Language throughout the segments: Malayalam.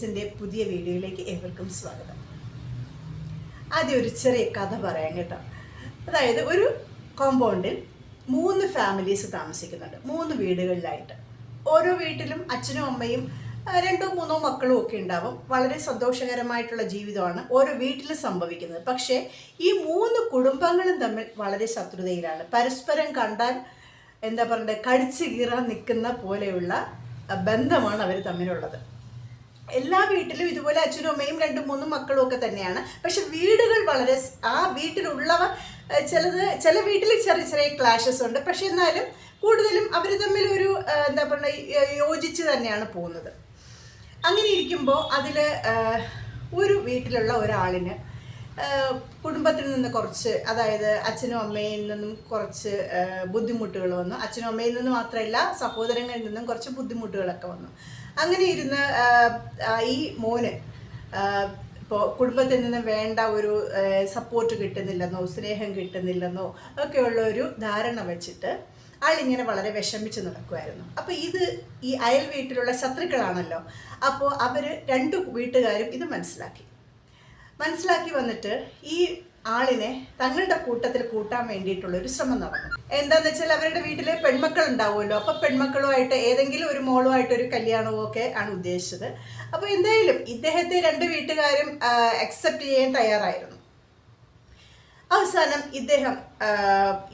ചിത്രം പുതിയ വീഡിയോയിലേക്ക് ഏവർക്കും സ്വാഗതം. ആദ്യം ഒരു ചെറിയ കഥ പറയാം കേട്ടോ. അതായത് ഒരു കോമ്പൗണ്ടിൽ മൂന്ന് ഫാമിലീസ് താമസിക്കുന്നുണ്ട്. മൂന്ന് വീടുകളിലായിട്ട്. ഓരോ വീട്ടിലും അച്ഛനും അമ്മയും രണ്ടോ മൂന്നോ മക്കളും ഒക്കെ ഉണ്ടാവും. വളരെ സന്തോഷകരമായിട്ടുള്ള ജീവിതമാണ് ഓരോ വീട്ടിലും സംഭവിക്കുന്നത്. പക്ഷേ ഈ മൂന്ന് കുടുംബങ്ങളും തമ്മിൽ വളരെ ശത്രുതയിലാണ്. പരസ്പരം കണ്ടാൽ എന്താ പറയണ്ടേ കടിച്ചു കീറാൻ നിൽക്കുന്ന പോലെയുള്ള ബന്ധമാണ് അവർ തമ്മിലുള്ളത്. എല്ലാ വീട്ടിലും ഇതുപോലെ അച്ഛനും അമ്മയും രണ്ടും മൂന്നും മക്കളും ഒക്കെ തന്നെയാണ്. പക്ഷെ വീടുകൾ വളരെ ആ വീട്ടിലുള്ളവ അഹ്, ചിലത് ചില വീട്ടിൽ ചെറിയ ചെറിയ ക്ലാഷസ് ഉണ്ട്. പക്ഷെ എന്നാലും കൂടുതലും അവർ തമ്മിൽ ഒരു എന്താ പറയുക യോജിച്ച് തന്നെയാണ് പോകുന്നത്. അങ്ങനെ ഇരിക്കുമ്പോൾ അതിൽ ഒരു വീട്ടിലുള്ള ഒരാളിന് കുടുംബത്തിൽ നിന്ന് കുറച്ച് അതായത് അച്ഛനും അമ്മയിൽ നിന്നും കുറച്ച് ബുദ്ധിമുട്ടുകൾ വന്നു. അച്ഛനും അമ്മയിൽ നിന്ന് മാത്രമല്ല സഹോദരങ്ങളിൽ നിന്നും കുറച്ച് ബുദ്ധിമുട്ടുകളൊക്കെ വന്നു. അങ്ങനെ ഇരുന്ന് ഈ മോന് ഇപ്പോൾ കുടുംബത്തിൽ നിന്ന് വേണ്ട ഒരു സപ്പോർട്ട് കിട്ടുന്നില്ലെന്നോ സ്നേഹം കിട്ടുന്നില്ലെന്നോ ഒക്കെയുള്ള ഒരു ധാരണ വെച്ചിട്ട് ആളിങ്ങനെ വളരെ വിഷമിച്ച് നടക്കുമായിരുന്നു അപ്പോൾ ഇത് ഈ അയൽ വീട്ടിലുള്ള ശത്രുക്കളാണല്ലോ. അപ്പോൾ അവർ രണ്ട് വീട്ടുകാരും ഇത് മനസ്സിലാക്കി. മനസ്സിലാക്കി വന്നിട്ട് ഈ ആളിനെ തങ്ങളുടെ കൂട്ടത്തിൽ കൂട്ടാൻ വേണ്ടിയിട്ടുള്ള ഒരു ശ്രമം നടന്നു. എന്താന്ന് വെച്ചാൽ അവരുടെ വീട്ടിലെ പെൺമക്കൾ ഉണ്ടാവുമല്ലോ അപ്പൊ പെൺമക്കളുമായിട്ട് ഏതെങ്കിലും ഒരു മോളുമായിട്ട് ഒരു കല്യാണവും ഒക്കെ ആണ് ഉദ്ദേശിച്ചത്. അപ്പോൾ എന്തായാലും ഇദ്ദേഹത്തെ രണ്ട് വീട്ടുകാരും അക്സെപ്റ്റ് ചെയ്യാൻ തയ്യാറായിരുന്നു. അവസാനം ഇദ്ദേഹം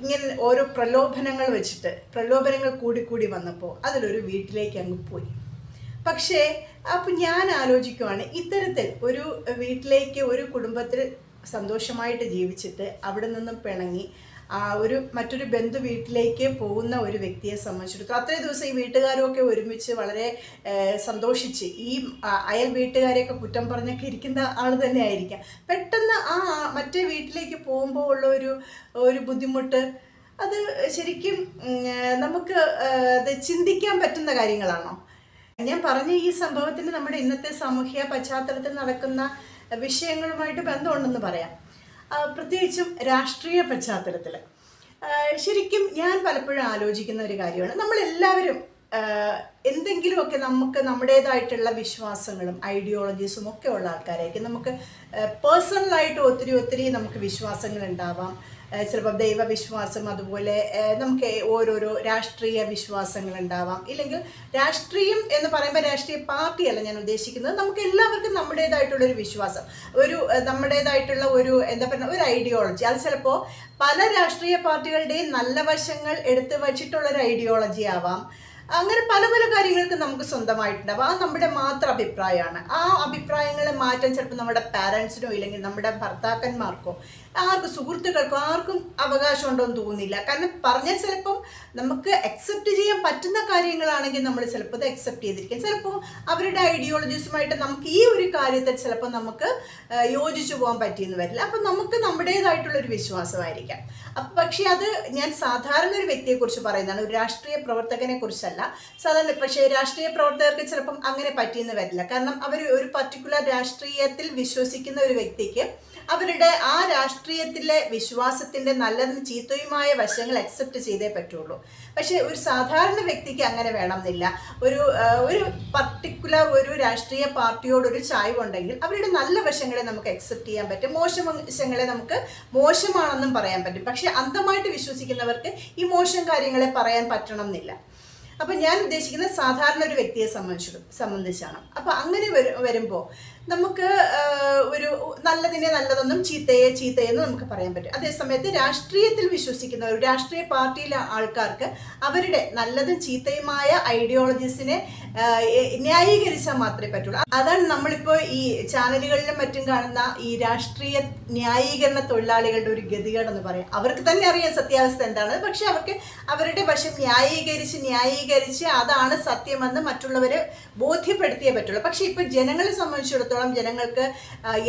ഇങ്ങനെ ഓരോ പ്രലോഭനങ്ങൾ വെച്ചിട്ട് പ്രലോഭനങ്ങൾ കൂടി കൂടി വന്നപ്പോൾ അതിലൊരു വീട്ടിലേക്ക് അങ്ങ് പോയി. പക്ഷേ അപ്പം ഞാൻ ആലോചിക്കുവാണ് ഇത്തരത്തിൽ ഒരു വീട്ടിലേക്ക് ഒരു കുടുംബത്തിൽ സന്തോഷമായിട്ട് ജീവിച്ചിട്ട് അവിടെ നിന്നും പിണങ്ങി ആ ഒരു മറ്റൊരു ബന്ധു വീട്ടിലേക്ക് പോകുന്ന ഒരു വ്യക്തിയെ സംബന്ധിച്ചിടത്തോളം അത്രയും ദിവസം ഈ വീട്ടുകാരൊക്കെ ഒരുമിച്ച് വളരെ സന്തോഷിച്ച് ഈ അയൽ വീട്ടുകാരെയൊക്കെ കുറ്റം പറഞ്ഞൊക്കെ ഇരിക്കുന്ന ആൾ തന്നെ ആയിരിക്കാം പെട്ടെന്ന് ആ മറ്റേ വീട്ടിലേക്ക് പോകുമ്പോൾ ഉള്ള ഒരു ഒരു ബുദ്ധിമുട്ട് അത് ശരിക്കും നമുക്ക് അത് ചിന്തിക്കാൻ പറ്റുന്ന കാര്യങ്ങളാണോ? ഞാൻ പറഞ്ഞ ഈ സംഭവത്തിന് നമ്മുടെ ഇന്നത്തെ സാമൂഹ്യ പശ്ചാത്തലത്തിൽ നടക്കുന്ന വിഷയങ്ങളുമായിട്ട് ബന്ധമുണ്ടെന്ന് പറയാം. പ്രത്യേകിച്ചും രാഷ്ട്രീയ പശ്ചാത്തലത്തിൽ ശരിക്കും ഞാൻ പലപ്പോഴും ആലോചിക്കുന്ന ഒരു കാര്യമാണ്. നമ്മളെല്ലാവരും എന്തെങ്കിലുമൊക്കെ നമുക്ക് നമ്മുടേതായിട്ടുള്ള വിശ്വാസങ്ങളും ഐഡിയോളജീസും ഒക്കെ ഉള്ള ആൾക്കാരായിരിക്കും. നമുക്ക് പേഴ്സണലായിട്ട് ഒത്തിരി ഒത്തിരി നമുക്ക് വിശ്വാസങ്ങൾ ഉണ്ടാവാം. ചിലപ്പോൾ ദൈവവിശ്വാസം അതുപോലെ നമുക്ക് ഓരോരോ രാഷ്ട്രീയ വിശ്വാസങ്ങൾ ഉണ്ടാവാം. ഇല്ലെങ്കിൽ രാഷ്ട്രീയം എന്ന് പറയുമ്പോൾ രാഷ്ട്രീയ പാർട്ടിയല്ല ഞാൻ ഉദ്ദേശിക്കുന്നത്. നമുക്ക് എല്ലാവർക്കും നമ്മുടേതായിട്ടുള്ളൊരു വിശ്വാസം ഒരു നമ്മുടേതായിട്ടുള്ള ഒരു എന്താ പറയുക ഒരു ഐഡിയോളജി അത് ചിലപ്പോൾ പല രാഷ്ട്രീയ പാർട്ടികളുടെയും നല്ല വശങ്ങൾ എടുത്തു വച്ചിട്ടുള്ളൊരു ഐഡിയോളജി ആവാം. അങ്ങനെ പല പല കാര്യങ്ങൾക്ക് നമുക്ക് സ്വന്തമായിട്ടുണ്ടാവും. അത് നമ്മുടെ മാത്രം അഭിപ്രായമാണ്. ആ അഭിപ്രായങ്ങളെ മാറ്റാൻ ചിലപ്പോൾ നമ്മുടെ പാരൻസിനോ ഇല്ലെങ്കിൽ നമ്മുടെ ഭർത്താക്കന്മാർക്കോ ആർക്കും സുഹൃത്തുക്കൾക്കും ആർക്കും അവകാശം ഉണ്ടോ എന്ന് തോന്നുന്നില്ല. കാരണം പറഞ്ഞാൽ ചിലപ്പം നമുക്ക് അക്സെപ്റ്റ് ചെയ്യാൻ പറ്റുന്ന കാര്യങ്ങളാണെങ്കിൽ നമ്മൾ ചിലപ്പോൾ അത് അക്സെപ്റ്റ് ചെയ്തിരിക്കും. ചിലപ്പോൾ അവരുടെ ഐഡിയോളജീസുമായിട്ട് നമുക്ക് ഈ ഒരു കാര്യത്തിൽ ചിലപ്പോൾ നമുക്ക് യോജിച്ചു പോകാൻ പറ്റിയെന്ന് വരില്ല. അപ്പം നമുക്ക് നമ്മുടേതായിട്ടുള്ളൊരു വിശ്വാസമായിരിക്കാം. അപ്പം പക്ഷേ അത് ഞാൻ സാധാരണ ഒരു വ്യക്തിയെക്കുറിച്ച് പറയുന്നതാണ്. ഒരു രാഷ്ട്രീയ പ്രവർത്തകനെ കുറിച്ചല്ല സാധാരണ പക്ഷേ രാഷ്ട്രീയ പ്രവർത്തകർക്ക് ചിലപ്പം അങ്ങനെ പറ്റിയെന്ന് വരില്ല. കാരണം അവർ ഒരു പർട്ടിക്കുലർ രാഷ്ട്രീയത്തിൽ വിശ്വസിക്കുന്ന ഒരു വ്യക്തിക്ക് അവരുടെ ആ രാഷ്ട്രീയത്തിലെ വിശ്വാസത്തിന്റെ നല്ലതും ചീത്തയുമായ വശങ്ങൾ അക്സെപ്റ്റ് ചെയ്തേ പറ്റുള്ളൂ. പക്ഷെ ഒരു സാധാരണ വ്യക്തിക്ക് അങ്ങനെ വേണമെന്നില്ല. ഒരു ഒരു പർട്ടിക്കുലർ ഒരു രാഷ്ട്രീയ പാർട്ടിയോട് ഒരു ചായ്വുണ്ടെങ്കിൽ അവരുടെ നല്ല വശങ്ങളെ നമുക്ക് അക്സെപ്റ്റ് ചെയ്യാൻ പറ്റും. മോശം വശങ്ങളെ നമുക്ക് മോശമാണെന്നും പറയാൻ പറ്റും. പക്ഷെ അന്ധമായിട്ട് വിശ്വസിക്കുന്നവർക്ക് ഈ മോശം കാര്യങ്ങളെ പറയാൻ പറ്റണം എന്നില്ല അപ്പം ഞാൻ ഉദ്ദേശിക്കുന്നത് സാധാരണ ഒരു വ്യക്തിയെ സംബന്ധിച്ചു സംബന്ധിച്ചാണ്. അപ്പം അങ്ങനെ വരുമ്പോ നമുക്ക് ഒരു നല്ലതിനെ നല്ലതൊന്നും ചീത്തയെ ചീത്തയെന്ന് നമുക്ക് പറയാൻ പറ്റും. അതേസമയത്ത് രാഷ്ട്രീയത്തിൽ വിശ്വസിക്കുന്ന ഒരു രാഷ്ട്രീയ പാർട്ടിയിലെ ആൾക്കാർക്ക് അവരുടെ നല്ലതും ചീത്തയുമായ ഐഡിയോളജീസിനെ ന്യായീകരിച്ചാൽ മാത്രമേ പറ്റുള്ളൂ. അതാണ് നമ്മളിപ്പോൾ ഈ ചാനലുകളിലും മറ്റും കാണുന്ന ഈ രാഷ്ട്രീയ ന്യായീകരണ തൊഴിലാളികളുടെ ഒരു ഗതികേടെന്ന് പറയാം. അവർക്ക് തന്നെ അറിയാം സത്യാവസ്ഥ എന്താണ്. പക്ഷെ അവർക്ക് അവരുടെ വശം ന്യായീകരിച്ച് ന്യായീകരിച്ച് അതാണ് സത്യമെന്ന് മറ്റുള്ളവരെ ബോധ്യപ്പെടുത്തിയേ പറ്റുള്ളൂ. പക്ഷെ ഇപ്പൊ ജനങ്ങളെ സംബന്ധിച്ചിടത്തോളം ജനങ്ങൾക്ക്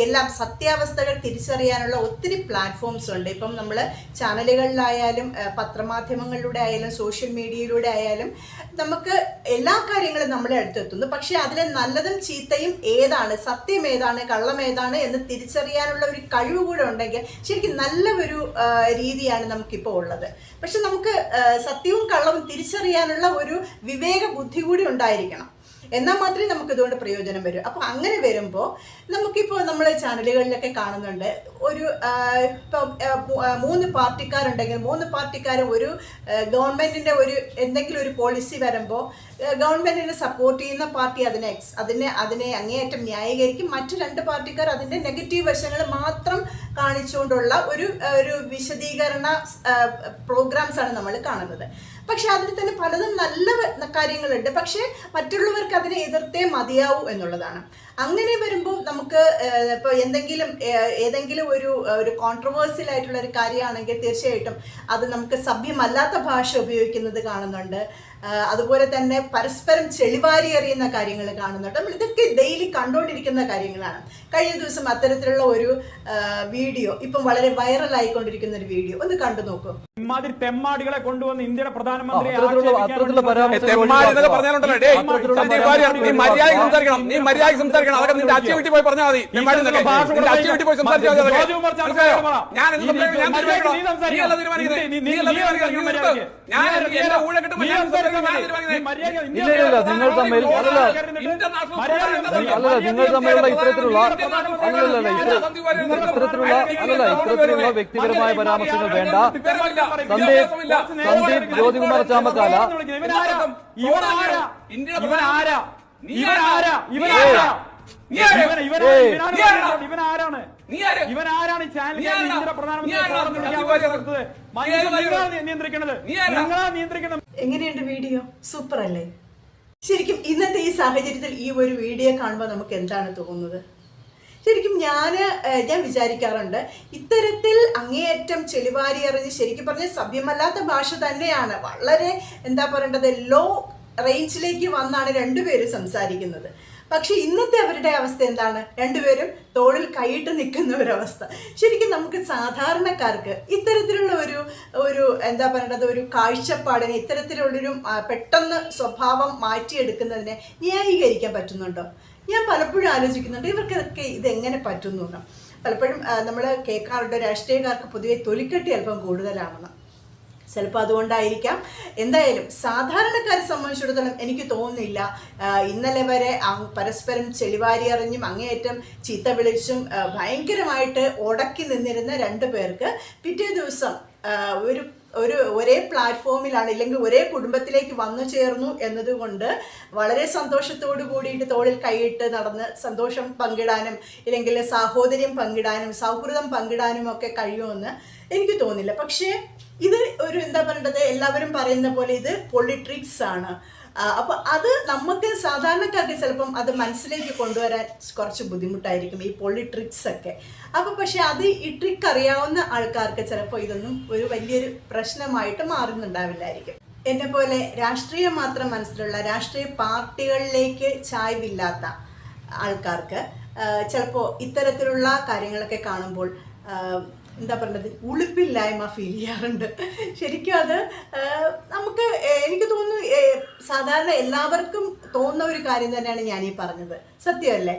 എല്ലാം സത്യാവസ്ഥകൾ തിരിച്ചറിയാനുള്ള ഒത്തിരി പ്ലാറ്റ്ഫോംസ് ഉണ്ട്. ഇപ്പം നമ്മൾ ചാനലുകളിലായാലും പത്രമാധ്യമങ്ങളിലൂടെ ആയാലും സോഷ്യൽ മീഡിയയിലൂടെ ആയാലും നമുക്ക് എല്ലാ കാര്യങ്ങളും നമ്മളെ അടുത്തെത്തുന്നു. പക്ഷേ അതിലെ നല്ലതും ചീത്തയും ഏതാണ്? സത്യം ഏതാണ്? കള്ളം ഏതാണ്? എന്ന് തിരിച്ചറിയാനുള്ള ഒരു കഴിവ് കൂടെ ഉണ്ടെങ്കിൽ ശരിക്കും നല്ല ഒരു രീതിയാണ് നമുക്കിപ്പോൾ ഉള്ളത്. പക്ഷെ നമുക്ക് സത്യവും കള്ളവും തിരിച്ചറിയാനുള്ള ഒരു വിവേക ബുദ്ധി കൂടി ഉണ്ടായിരിക്കണം. എന്നാൽ മാത്രമേ നമുക്ക് ഇതുകൊണ്ട് പ്രയോജനം വരൂ. അപ്പോൾ അങ്ങനെ വരുമ്പോൾ നമുക്കിപ്പോൾ നമ്മൾ ചാനലുകളിലൊക്കെ കാണുന്നുണ്ട്. ഒരു ഇപ്പം മൂന്ന് പാർട്ടിക്കാരുണ്ടെങ്കിൽ മൂന്ന് പാർട്ടിക്കാരും ഒരു ഗവൺമെന്റിന്റെ ഒരു എന്തെങ്കിലും ഒരു പോളിസി വരുമ്പോൾ ഗവൺമെന്റിനെ സപ്പോർട്ട് ചെയ്യുന്ന പാർട്ടി അതിനെ എക്സ് അതിനെ അതിനെ അങ്ങേയറ്റം ന്യായീകരിക്കും. മറ്റു രണ്ട് പാർട്ടിക്കാർ അതിന്റെ നെഗറ്റീവ് വശങ്ങൾ മാത്രം കാണിച്ചുകൊണ്ടുള്ള ഒരു ഒരു വിശദീകരണ പ്രോഗ്രാംസ് ആണ് നമ്മൾ കാണുന്നത്. പക്ഷെ അതിൽ തന്നെ പലതും നല്ല കാര്യങ്ങളുണ്ട്. പക്ഷേ മറ്റുള്ളവർക്ക് അതിനെ എതിർത്തേ മതിയാവൂ എന്നുള്ളതാണ്. അങ്ങനെ വരുമ്പോൾ നമുക്ക് ഇപ്പോൾ എന്തെങ്കിലും ഏതെങ്കിലും ഒരു ഒരു കോൺട്രവേഴ്സ്യൽ ആയിട്ടുള്ള ഒരു കാര്യമാണെങ്കിൽ തീർച്ചയായിട്ടും അത് നമുക്ക് സഭ്യമല്ലാത്ത ഭാഷ ഉപയോഗിക്കുന്നത് കാണുന്നുണ്ട്. അതുപോലെ തന്നെ പരസ്പരം ചെളിവാരി എറിയുന്ന കാര്യങ്ങൾ കാണുന്നുണ്ട്. നമ്മൾ ഇതൊക്കെ ഡെയിലി കണ്ടുകൊണ്ടിരിക്കുന്ന കാര്യങ്ങളാണ്. കഴിഞ്ഞ ദിവസം അത്തരത്തിലുള്ള ഒരു വീഡിയോ ഇപ്പം വളരെ വൈറലായിക്കൊണ്ടിരിക്കുന്ന ഒരു വീഡിയോ. ഒന്ന് കണ്ടു നോക്കൂ. ഇമാതിരി തെമ്മാടികളെ കൊണ്ടുവന്ന് ഇന്ത്യയുടെ പ്രധാനമന്ത്രി നീ മര്യാദയ്ക്ക് സംസാരിക്കണം നീ മര്യാദയ്ക്ക് സംസാരിക്കണം അതൊക്കെ നിന്റെ അച്ഛൻ വീട്ടിൽ പോയി പറഞ്ഞാൽ മതി. തെമ്മാടി എന്നൊക്കെ. നിന്റെ അച്ഛൻ വീട്ടിൽ പോയി സംസാരിച്ചാൽ. ഞാൻ നിങ്ങൾ തമ്മിൽ അതല്ല അല്ലല്ല നിങ്ങൾ തമ്മിലുള്ള ഇത്തരത്തിലുള്ള അല്ലല്ല ഇത്തരത്തിലുള്ള അല്ലല്ല ഇത്തരത്തിലുള്ള വ്യക്തിപരമായ പരാമർശങ്ങൾ വേണ്ട സന്ദീപ് സന്ദീപ് ജ്യോതികുമാർ ചാമക്കാല ഇവനാരാ ഇവനാരാ ഇവനാരാ. ഇവനാരാണ്? ഇവനാരാണ്? നിങ്ങളാ എങ്ങനെയുണ്ട് വീഡിയോ? സൂപ്പർ അല്ലേ ശരിക്കും ഇന്നത്തെ ഈ സാഹചര്യത്തിൽ ഈ ഒരു വീഡിയോ കാണുമ്പോൾ നമുക്ക് എന്താണ് തോന്നുന്നത്? ശരിക്കും ഞാൻ ഞാൻ വിചാരിക്കാറുണ്ട് ഇത്തരത്തിൽ അങ്ങേയറ്റം ചെളിവാരി എറിഞ്ഞ് ശരിക്കും പറഞ്ഞ സഭ്യമല്ലാത്ത ഭാഷ തന്നെയാണ്. വളരെ എന്താ പറയേണ്ടത് ലോ റേഞ്ചിലേക്ക് വന്നാണ് രണ്ടുപേരും സംസാരിക്കുന്നത്. പക്ഷെ ഇന്നത്തെ അവരുടെ അവസ്ഥ എന്താണ്? രണ്ടുപേരും തോളിൽ കൈയിട്ട് നിൽക്കുന്ന ഒരവസ്ഥ ശരിക്കും നമുക്ക് സാധാരണക്കാർക്ക് ഇത്തരത്തിലുള്ള ഒരു ഒരു എന്താ പറയേണ്ടത് ഒരു കാഴ്ചപ്പാടിന് ഇത്തരത്തിലുള്ളൊരു പെട്ടെന്ന് സ്വഭാവം മാറ്റിയെടുക്കുന്നതിനെ ന്യായീകരിക്കാൻ പറ്റുന്നുണ്ടോ? ഞാൻ പലപ്പോഴും ആലോചിക്കുന്നുണ്ട് ഇവർക്കൊക്കെ ഇതെങ്ങനെ പറ്റുന്നു. പലപ്പോഴും നമ്മൾ കേൾക്കാറുണ്ട് രാഷ്ട്രീയക്കാർക്ക് പൊതുവെ തൊലിക്കെട്ടി അല്പം കൂടുതലാണെന്ന് ചിലപ്പോൾ അതുകൊണ്ടായിരിക്കാം എന്തായാലും സാധാരണക്കാരെ സംബന്ധിച്ചിടത്തോളം എനിക്ക് തോന്നുന്നില്ല ഇന്നലെ വരെ പരസ്പരം ചെളിവാരി അറിഞ്ഞും അങ്ങേയറ്റം ചീത്ത വിളിച്ചും ഭയങ്കരമായിട്ട് ഉടക്കി നിന്നിരുന്ന രണ്ട് പേർക്ക് പിറ്റേ ദിവസം ഒരു ഒരു ഒരേ പ്ലാറ്റ്ഫോമിലാണ് ഇല്ലെങ്കിൽ ഒരേ കുടുംബത്തിലേക്ക് വന്നു ചേർന്നു എന്നതുകൊണ്ട് വളരെ സന്തോഷത്തോടു കൂടിയിട്ട് തോളിൽ കൈയിട്ട് നടന്ന് സന്തോഷം പങ്കിടാനും ഇല്ലെങ്കിൽ സാഹോദര്യം പങ്കിടാനും സൗഹൃദം പങ്കിടാനും ഒക്കെ കഴിയുമെന്ന് എനിക്ക് തോന്നില്ല. പക്ഷേ ഇത് ഒരു എന്താ പറയേണ്ടത്? എല്ലാവരും പറയുന്ന പോലെ ഇത് പൊളിട്രിക്സ് ആണ് ആ, അപ്പൊ അത് നമുക്ക് സാധാരണക്കാർക്ക് ചിലപ്പം അത് മനസ്സിലേക്ക് കൊണ്ടുവരാൻ കുറച്ച് ബുദ്ധിമുട്ടായിരിക്കും ഈ പൊള്ളി ട്രിക്സ് ഒക്കെ. അപ്പോൾ പക്ഷെ അത് ഈ ട്രിക്ക് അറിയാവുന്ന ആൾക്കാർക്ക് ചിലപ്പോൾ ഇതൊന്നും ഒരു വലിയൊരു പ്രശ്നമായിട്ട് മാറുന്നുണ്ടാവില്ലായിരിക്കും. എന്നെ പോലെ രാഷ്ട്രീയം മാത്രം മനസ്സിലുള്ള രാഷ്ട്രീയ പാർട്ടികളിലേക്ക് ചായ്വില്ലാത്ത ആൾക്കാർക്ക് ചിലപ്പോൾ ഇത്തരത്തിലുള്ള കാര്യങ്ങളൊക്കെ കാണുമ്പോൾ എന്താ പറയുന്നത് ഉളുപ്പില്ലായ്മ ഫീൽ ചെയ്യാറുണ്ട്. ശരിക്കും അത് നമുക്ക് എനിക്ക് തോന്നുന്നു സാധാരണ എല്ലാവർക്കും തോന്നുന്ന ഒരു കാര്യം തന്നെയാണ് ഞാൻ ഈ പറഞ്ഞത് സത്യമല്ലേ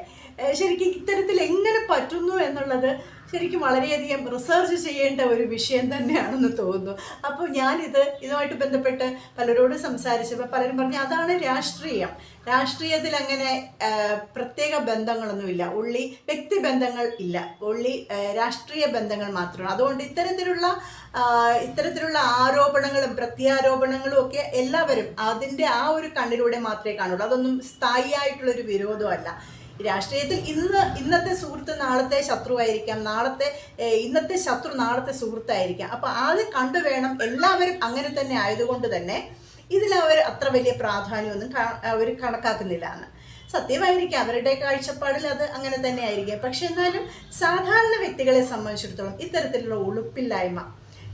ശരിക്കും ഇത്തരത്തിൽ എങ്ങനെ പറ്റുന്നു എന്നുള്ളത് ശരിക്കും വളരെയധികം റിസർച്ച് ചെയ്യേണ്ട ഒരു വിഷയം തന്നെയാണെന്ന് തോന്നുന്നു. അപ്പോൾ ഞാനിത് ഇതുമായിട്ട് ബന്ധപ്പെട്ട് പലരോട് സംസാരിച്ചപ്പോൾ പലരും പറഞ്ഞു അതാണ് രാഷ്ട്രീയം. രാഷ്ട്രീയത്തിൽ അങ്ങനെ പ്രത്യേക ബന്ധങ്ങളൊന്നുമില്ല. ഉള്ളി വ്യക്തിബന്ധങ്ങൾ ഇല്ല. ഉള്ളി രാഷ്ട്രീയ ബന്ധങ്ങൾ മാത്രമാണ് അതുകൊണ്ട് ഇത്തരത്തിലുള്ള ഇത്തരത്തിലുള്ള ആരോപണങ്ങളും പ്രത്യാരോപണങ്ങളും ഒക്കെ എല്ലാവരും അതിന്റെ ആ ഒരു കണ്ണിലൂടെ മാത്രമേ കാണുള്ളൂ. അതൊന്നും സ്ഥായിയായിട്ടുള്ളൊരു വിരോധമല്ല. രാഷ്ട്രീയത്തിൽ ഇന്ന് ഇന്നത്തെ സുഹൃത്ത് നാളത്തെ ശത്രുവായിരിക്കാം. നാളത്തെ ഇന്നത്തെ ശത്രു നാളത്തെ സുഹൃത്തായിരിക്കാം. അപ്പൊ അത് കണ്ടു വേണം എല്ലാവരും അങ്ങനെ തന്നെ ആയതുകൊണ്ട് തന്നെ ഇതിൽ അവർ അത്ര വലിയ പ്രാധാന്യമൊന്നും അവർ കണക്കാക്കുന്നില്ല എന്ന്. സത്യമായിരിക്കും അവരുടെ കാഴ്ചപ്പാടിൽ അത് അങ്ങനെ തന്നെ ആയിരിക്കും. പക്ഷെ എന്നാലും സാധാരണ വ്യക്തികളെ സംബന്ധിച്ചിടത്തോളം ഇത്തരത്തിലുള്ള ഉളുപ്പില്ലായ്മ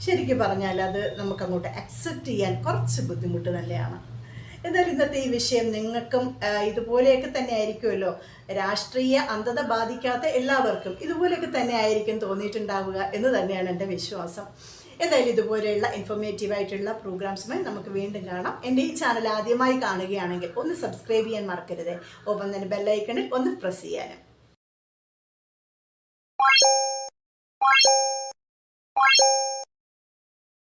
ശരിക്കും പറഞ്ഞാൽ അത് നമുക്ക് അങ്ങോട്ട് അക്സെപ്റ്റ് ചെയ്യാൻ കുറച്ച് ബുദ്ധിമുട്ട് തന്നെയാണ്. എന്തായാലും ഇന്നത്തെ ഈ വിഷയം നിങ്ങൾക്കും ഇതുപോലെയൊക്കെ തന്നെ ആയിരിക്കുമല്ലോ. രാഷ്ട്രീയ അന്ധത ബാധിക്കാത്ത എല്ലാവർക്കും ഇതുപോലെയൊക്കെ തന്നെ ആയിരിക്കും തോന്നിയിട്ടുണ്ടാവുക എന്ന് തന്നെയാണ് എന്റെ വിശ്വാസം. എന്തായാലും ഇതുപോലെയുള്ള ഇൻഫോർമേറ്റീവ് ആയിട്ടുള്ള പ്രോഗ്രാംസുമായി നമുക്ക് വീണ്ടും കാണാം. എന്റെ ഈ ചാനൽ ആദ്യമായി കാണുകയാണെങ്കിൽ ഒന്ന് സബ്സ്ക്രൈബ് ചെയ്യാൻ മറക്കരുത്. ഒപ്പം തന്നെ ബെല്ലൈക്കണിൽ ഒന്ന് പ്രസ് ചെയ്യാനും.